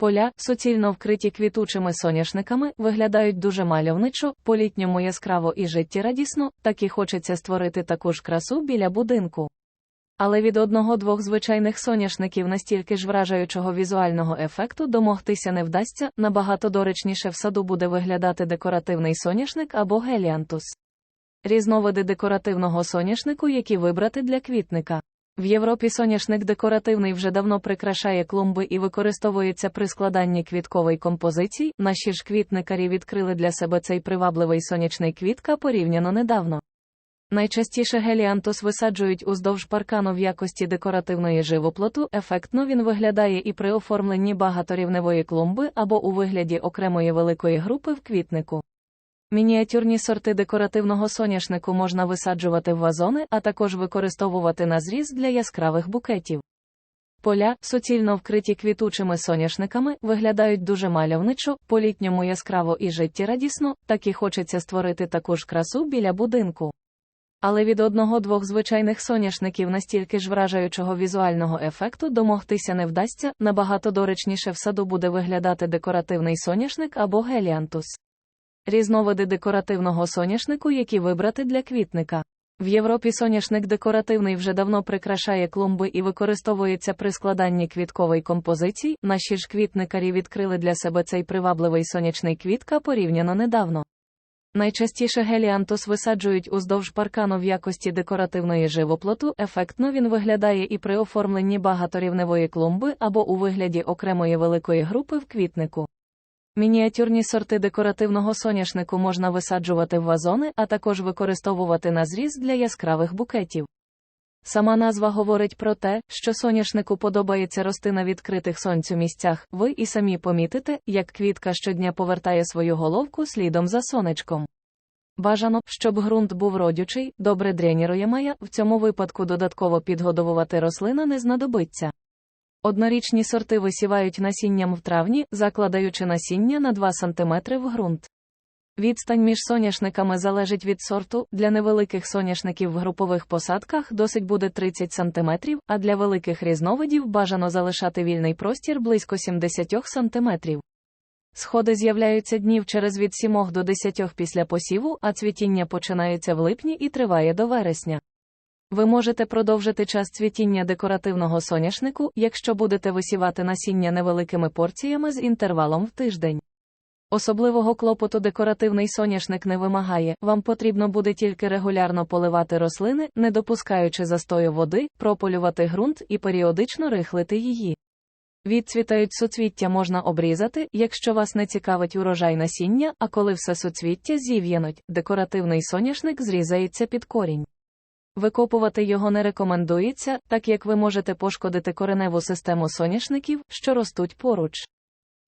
Поля, суцільно вкриті квітучими соняшниками, виглядають дуже мальовничо, по-літньому яскраво і життєрадісно, так і хочеться створити таку ж красу біля будинку. Але від одного-двох звичайних соняшників настільки ж вражаючого візуального ефекту домогтися не вдасться, набагато доречніше в саду буде виглядати декоративний соняшник або геліантус. Різновиди декоративного соняшнику, які вибрати для квітника. В Європі соняшник декоративний вже давно прикрашає клумби і використовується при складанні квіткової композицій. Наші ж квітникарі відкрили для себе цей привабливий сонячний квітка порівняно недавно. Найчастіше геліантус висаджують уздовж паркану в якості декоративної живоплоту. Ефектно він виглядає і при оформленні багаторівневої клумби або у вигляді окремої великої групи в квітнику. Мініатюрні сорти декоративного соняшнику можна висаджувати в вазони, а також використовувати на зріз для яскравих букетів. Поля, суцільно вкриті квітучими соняшниками, виглядають дуже мальовничо, по-літньому яскраво і життєрадісно, так і хочеться створити таку ж красу біля будинку. Але від одного-двох звичайних соняшників настільки ж вражаючого візуального ефекту домогтися не вдасться, набагато доречніше в саду буде виглядати декоративний соняшник або геліантус. Різновиди декоративного соняшнику, які вибрати для квітника. В Європі соняшник декоративний вже давно прикрашає клумби і використовується при складанні квіткової композицій. Наші ж квітникарі відкрили для себе цей привабливий сонячний квітка порівняно недавно. Найчастіше геліантус висаджують уздовж паркану в якості декоративної живоплоту. Ефектно він виглядає і при оформленні багаторівневої клумби або у вигляді окремої великої групи в квітнику. Мініатюрні сорти декоративного соняшнику можна висаджувати в вазони, а також використовувати на зріз для яскравих букетів. Сама назва говорить про те, що соняшнику подобається рости на відкритих сонцю місцях. Ви і самі помітите, як квітка щодня повертає свою головку слідом за сонечком. Бажано, щоб ґрунт був родючий, добре дренірує мая, в цьому випадку додатково підгодовувати рослина не знадобиться. Однорічні сорти висівають насінням в травні, закладаючи насіння на 2 см в ґрунт. Відстань між соняшниками залежить від сорту, для невеликих соняшників в групових посадках досить буде 30 см, а для великих різновидів бажано залишати вільний простір близько 70 см. Сходи з'являються днів через від 7 до 10 після посіву, а цвітіння починається в липні і триває до вересня. Ви можете продовжити час цвітіння декоративного соняшнику, якщо будете висівати насіння невеликими порціями з інтервалом в тиждень. Особливого клопоту декоративний соняшник не вимагає, вам потрібно буде тільки регулярно поливати рослини, не допускаючи застою води, прополювати ґрунт і періодично рихлити її. Відцвітають суцвіття можна обрізати, якщо вас не цікавить урожай насіння, а коли все суцвіття зів'януть, декоративний соняшник зрізається під корінь. Викопувати його не рекомендується, так як ви можете пошкодити кореневу систему соняшників, що ростуть поруч.